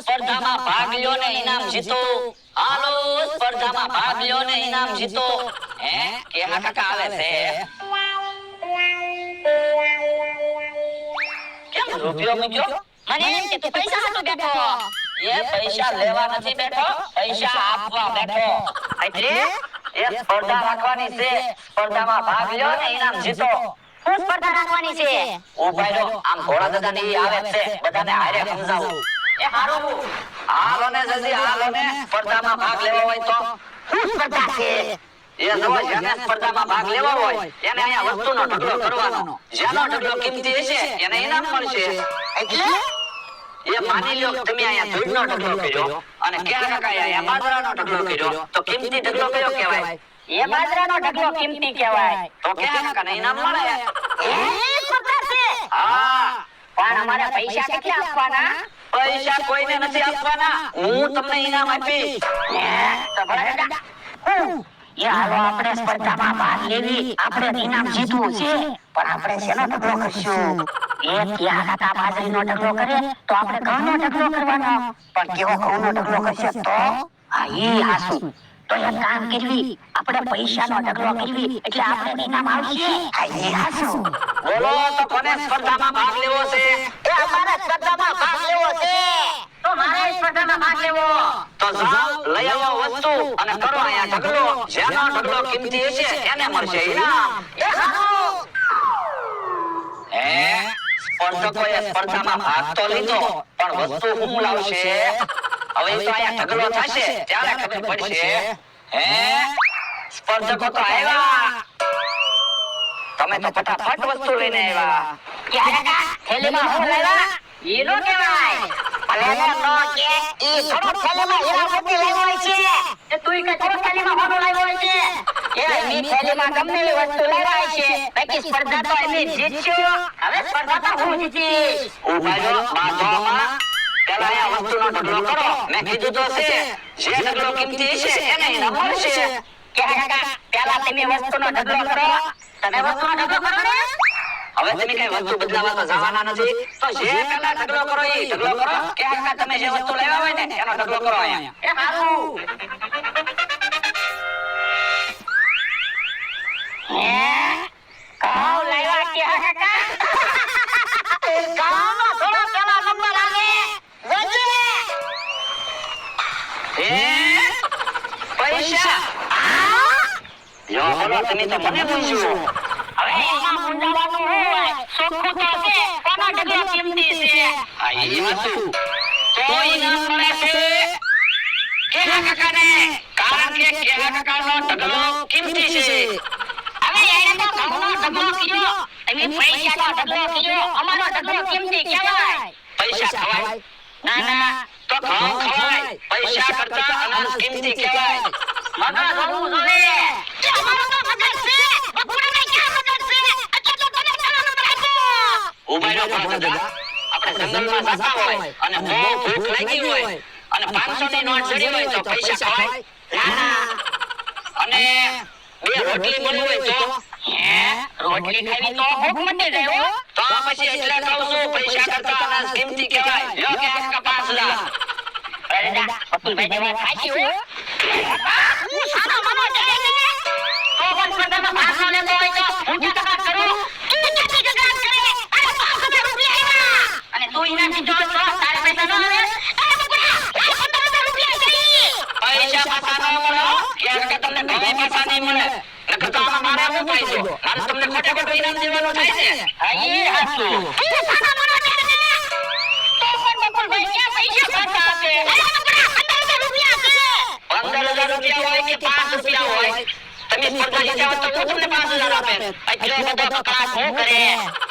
સ્પર્ધામાં ભાગ લ્યો ને ઇનામ જીતો. હાલો સ્પર્ધામાં ભાગ લ્યો ને ઇનામ જીતો. હે? કે કેહા કાકા આવે છે? કેમ રૂપિયો મૂક્યો? મને એમ કે તું પૈસા હાટુ બેઠો. એ પૈસા લેવા નથી બેઠો પૈસા આપવા બેઠો. એટલે એ સ્પર્ધા રાખવાની છે. સ્પર્ધામાં ભાગ લ્યો ને ઇનામ જીતો. સ્પર્ધા રાખવાની છે. રહ્યો આમ ઘોડા દાદા ની આવે છે. બધાને હારે સમજાવું. એ હારું. હાલો ને જલ્દી હાલો ને સ્પર્ધામાં ભાગ લેવો હોય તો. શું સ્પર્ધા છે? એ સમજ જેને સ્પર્ધામાં ભાગ લેવો હોય એને અહીંયા વસ્તુનો ઢગલો કરવાનો. જેનો ઢગલો કિંમતી હશે એને ઇનામ મળશે. એટલે એ માની લ્યો કે તમે અહીંયા ધૂળનો ઢગલો કર્યો અને ક્યાં કાકા અહીંયા બાજરાનો ઢગલો કર્યો તો કિંમતી ઢગલો કહેવાય? એ બાજરાનો ઢગલો કિંમતી કહેવાય. તો ક્યાં કાકાને ઇનામ મળે. એ હા. પણ અમારે પૈસા કેટલા આપવાના? પૈસા કોઈને નથી આપવાના. હું તમને ઇનામ આપીશ. આપણે સ્પર્ધામાં ભાગ લેવી. આપણે ઇનામ જીતવું છે. પણ આપણે શેનો ઢગલો કરશું? એક ત્યાં કાકા બાજરીનો ઢગલો કરે તો આપણે ઘઉંનો ઢગલો કરવાનો. પણ કેવો ઘઉંનો ઢગલો કરશે તો? હા એ હાસુ. તો એક કામ કરવી આપણે પૈસાનો ઢગલો કરવી એટલે આપણે ઇનામ આવશે. બોલો તો કોને સ્પર્ધામાં ભાગ લેવો છે? એ અમારે સ્પર્ધામાં ભાગ લેવો છે. તો મારે સ્પર્ધામાં ભાગ લેવો. તો જાઓ લઈ આવો વસ્તુ અને કરો અહીંયા ઢગલો. જેનો ઢગલો કિંમતી હશે એને મળશે ઇનામ. એ સ્પર્ધકોએ સ્પર્ધામાં ભાગ તો લીધો પણ વસ્તુ શું લાવશે? હવે તો અહીંયા ઢગલો થશે. ત્યારે ખબર પડશે. હે? સ્પર્ધકો તો આવ્યા. તમે તો ફટાફટ વસ્તુ લઈને આવ્યા. ક્યારે કા થેલીમાં હું લેવા? હીરો કહેવાય. નો નો કે ઈ થોડો થેલીમાં હીરા મોતી લાવ્યો હોય છે. એ તું કે થોડો થેલીમાં હોનો લાવ્યો હોય છે. એ ઈ થેલીમાં ગમે એવી વસ્તુ લાવ્યા છે. બાકી સ્પર્ધા તો એની જીતશો હવે સ્પર્ધા તો હું જીતીશ. ઊભા રહ્યો, બાજુમાં. પેલા અહીંયા વસ્તુનો ઢગલો કરો મેં કીધું તો છે જે ઢગલો કિંમતી હશે એને ઇનામ મળશે કે કાકા પેલા તમે વસ્તુનો ઢગલો કરો તમે વસ્તુનો ઢગલો કરો ને હવે તમે કઈ વસ્તુ બદલાવા તો જવાના નથી તો જે પેલા ઢગલો કરો એ ઢગલો કરો કે આખા તમે જે વસ્તુ લેવા હોય ને એનો ઢગલો કરો અહીંયા એ જો બોલો તમે તો મને પૂછ્યું હવે એમાં મુંડાવાનું હોય ચોખ્ખું તો છે કોનો ઢગલો કિંમતી છે આ એ હતું તો ઇનામ મળે છે કેહા કાકાને કારણ કે કેહા કાકાનો ઢગલો કિંમતી છે હવે એને તો ઘઉંનો ઢગલો કીધો તમે પૈસાનો ઢગલો કીધો અમારો ઢગલો કિંમતી કહેવાય પૈસા ખવાય ના ના તો ઘઉં ખવાય પૈસા કરતા અનાજ કિંમતી કહેવાય મગજ હોવું જોઈએ અને બહુ ભૂખ લાગી હોય અને 500 ની નોટ જડી હોય તો પૈસા ખવાય અને બે રોટલી મળી હોય તો? રોટલી ખાવી તો ભૂખ મટી જાય તો પછી એટલે કહું છું પૈસા કરતા અનાજ કિંમતી કહેવાય. લ્યો કે આખા પાંચ અરે ના પતુલભાઈ ખાશી હો. પંદર હજાર રૂપિયા હોય કે પાંચ રૂપિયા હોય. તમે સ્પર્ધા જીત્યા હોત તો હું તમને પાંચ હજાર આપે એટલે બધા બકરા શું કરે